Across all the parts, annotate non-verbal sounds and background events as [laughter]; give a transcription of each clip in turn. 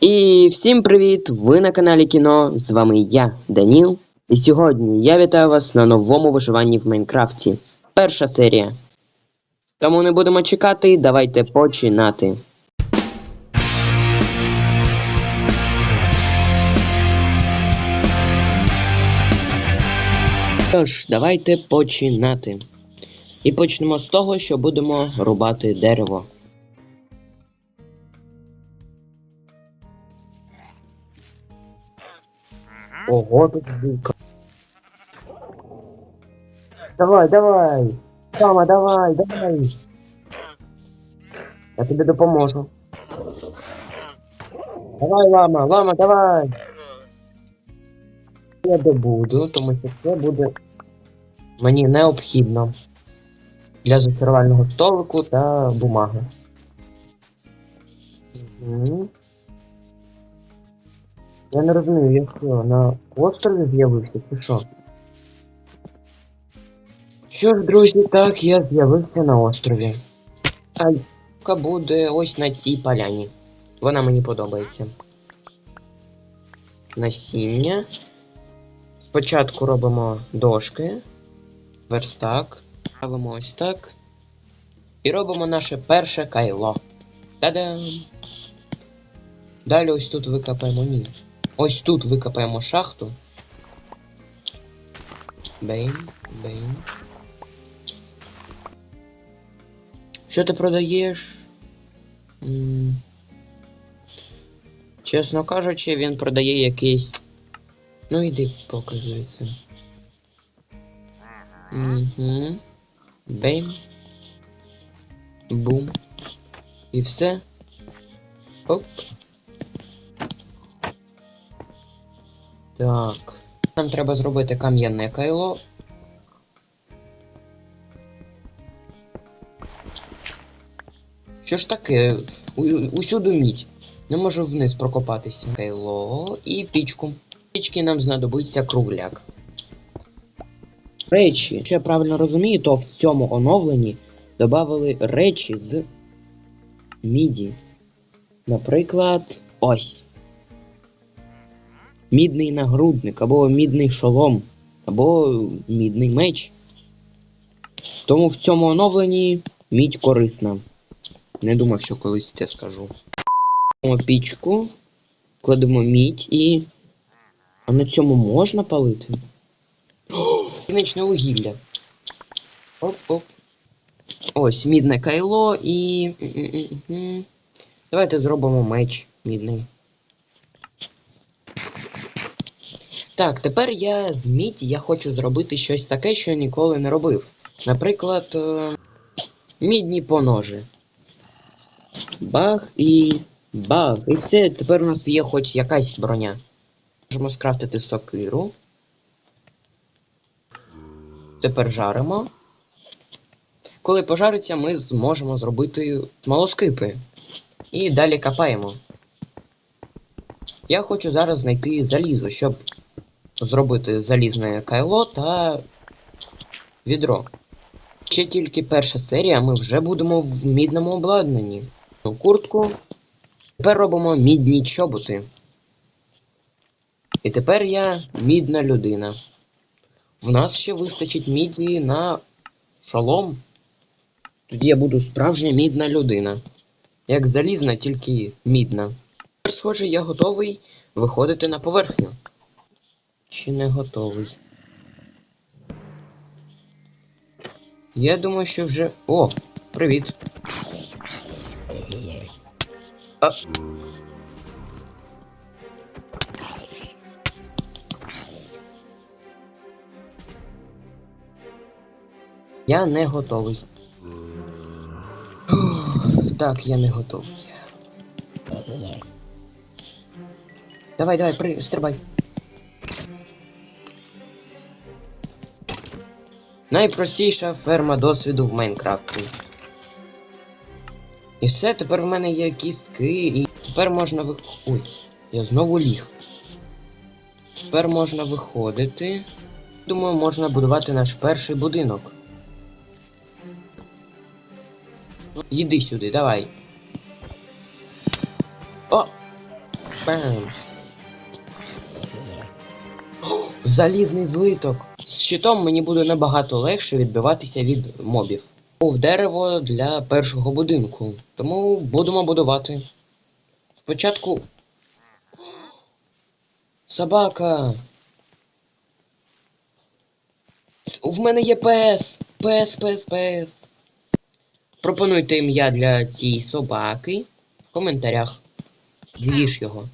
І всім привіт! Ви на каналі Кіно. З вами я, Даніл. І сьогодні я вітаю вас на новому виживанні в Майнкрафті. Перша серія. Тому не будемо чекати, давайте починати. Тож, давайте починати. І почнемо з того, що будемо рубати дерево. Ого, тут дика. Давай, давай! Мама, давай, давай! Я тобі допоможу. Давай, лама, лама, давай! Я добуду, тому що це буде мені необхідно для зачарувального столику та бумаги. Угу. Я не розумію, я що, на острові з'явився чи що? Що ж, друзі, так, я з'явився на острові. А буде ось на цій поляні. Вона мені подобається. Насіння. Спочатку робимо дошки, верстак, ставимо ось так. І робимо наше перше кайло. Та-дам! Далі ось тут викопаємо ні. Ось тут викопаємо шахту. Бейм, бейм. Що ти продаєш? М, Чесно кажучи, він продає якийсь. Ну іди показується. Угу. Бейм. Бум. І все. Оп. Так. Нам треба зробити кам'яне кайло. Що ж таке? У, усюди мідь. Не можу вниз прокопатися. Кайло і пічку. Пічки нам знадобиться кругляк. Речі, якщо я правильно розумію, то в цьому оновленні додали речі з міді. Наприклад, ось. Мідний нагрудник, або мідний шолом, або мідний меч. Тому в цьому оновленні мідь корисна. Не думав, що колись це скажу. Кладемо пічку, кладемо мідь і. А на цьому можна палити? Кінечне вугілля. Оп-оп. Ось мідне кайло і. Давайте зробимо меч мідний. Так, тепер я з мідь я хочу зробити щось таке, що ніколи не робив. Наприклад, е, мідні поножі. Бах і бах. І це тепер у нас є хоч якась броня. Можемо скрафтити сокиру. Тепер жаримо. Коли пожариться, ми зможемо зробити смолоскипи. І далі копаємо. Я хочу зараз знайти залізо, щоб зробити залізне кайло та відро. Ще тільки перша серія, ми вже будемо в мідному обладнанні. Ну, Куртку. Тепер робимо мідні чоботи. І тепер я мідна людина. В нас ще вистачить міді на шолом. Тоді я буду справжня мідна людина. Як залізна, тільки мідна. Тепер, схоже, я готовий виходити на поверхню. Чи не готовий? Я думаю, що вже. О, привіт. А... Я не готовий. Так, я не готовий. Давай, давай, при... стрибай. Найпростіша ферма досвіду в Майнкрафті. І все, тепер в мене є кістки, і тепер можна вих... Ой, я знову ліг. Тепер можна виходити. Думаю, можна будувати наш перший будинок. Їди сюди, давай. О! Бам. [gasps] Залізний злиток. З щитом мені буде набагато легше відбиватися від мобів. Був дерево для першого будинку. Тому будемо будувати. Спочатку. Собака. В мене є пес. Пес, пес, пес. Пропонуйте ім'я для цієї собаки в коментарях. З'їж його.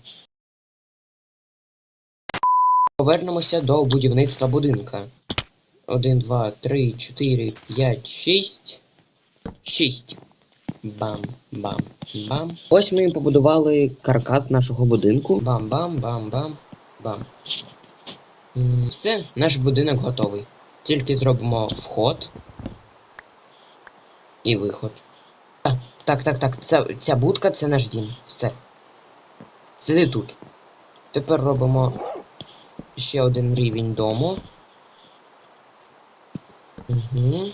Повернемося до будівництва будинка. 1, 2, 3, 4, 5, 6. 6. Бам, бам, бам. Ось ми побудували каркас нашого будинку. Бам, бам. Все, наш будинок готовий. Тільки зробимо вход і виход. Так, так, так, так. Ця, ця будка це наш дім. Все. Сиди тут. Тепер робимо ще один рівень дому. Угу.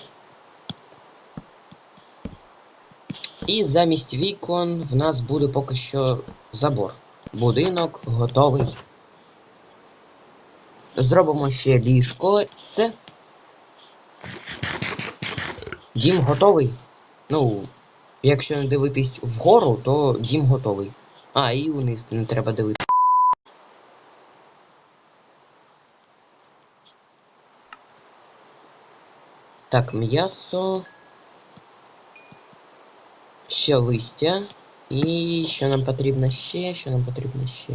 І замість вікон в нас буде поки що забор. Будинок готовий. Зробимо ще ліжко. Все. Дім готовий. Ну, якщо не дивитись вгору, то дім готовий. А, і униз не треба дивитися. Так, м'ясо. Ще листя. І що нам потрібно ще? Що нам потрібно ще?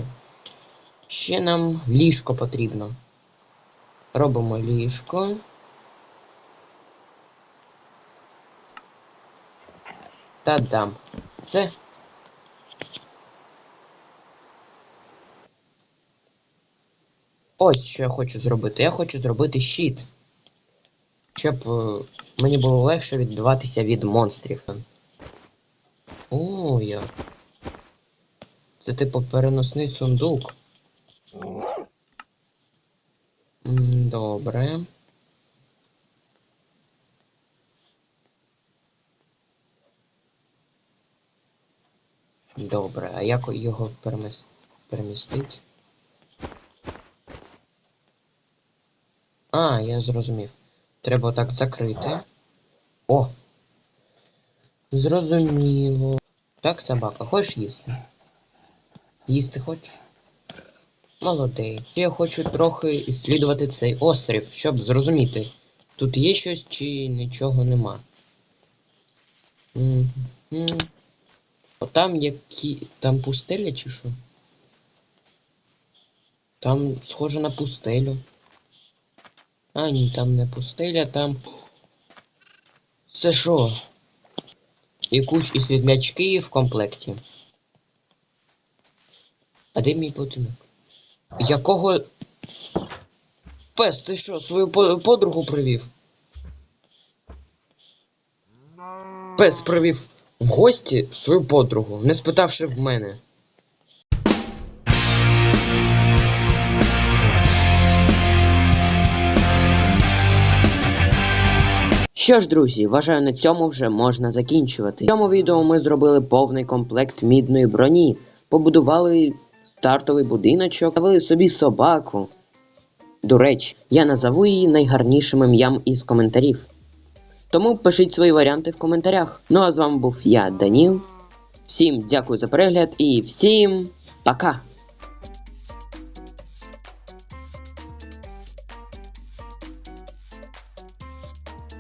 Ще нам ліжко потрібно. Робимо ліжко. Та-дам. Це. Ось що я хочу зробити. Я хочу зробити щит. Щоб е, мені було легше відбиватися від монстрів. О, я. Це типу переносний сундук. Добре. Добре, а як його переміс... перемістити? А, я зрозумів. Треба так закрити. О! Зрозуміло. Так, собака, хочеш їсти? Їсти хочеш? Молодець. Я хочу трохи іслідувати цей острів, щоб зрозуміти, тут є щось чи нічого нема. Мгм. Отам які. Там пустеля чи що? Там схоже на пустелю. А, ні, там не пустеля, там. Це що? Якусь і світлячки в комплекті. А де мій будинок? Якого. Пес, ти що, свою подругу привів? Пес привів в гості свою подругу, не спитавши в мене. Що ж, друзі, вважаю, на цьому вже можна закінчувати. В цьому відео ми зробили повний комплект мідної броні, побудували стартовий будиночок, завели собі собаку. До речі, я назову її найгарнішим ім'ям із коментарів. Тому пишіть свої варіанти в коментарях. Ну а з вами був я, Даніл. Всім дякую за перегляд і всім пока!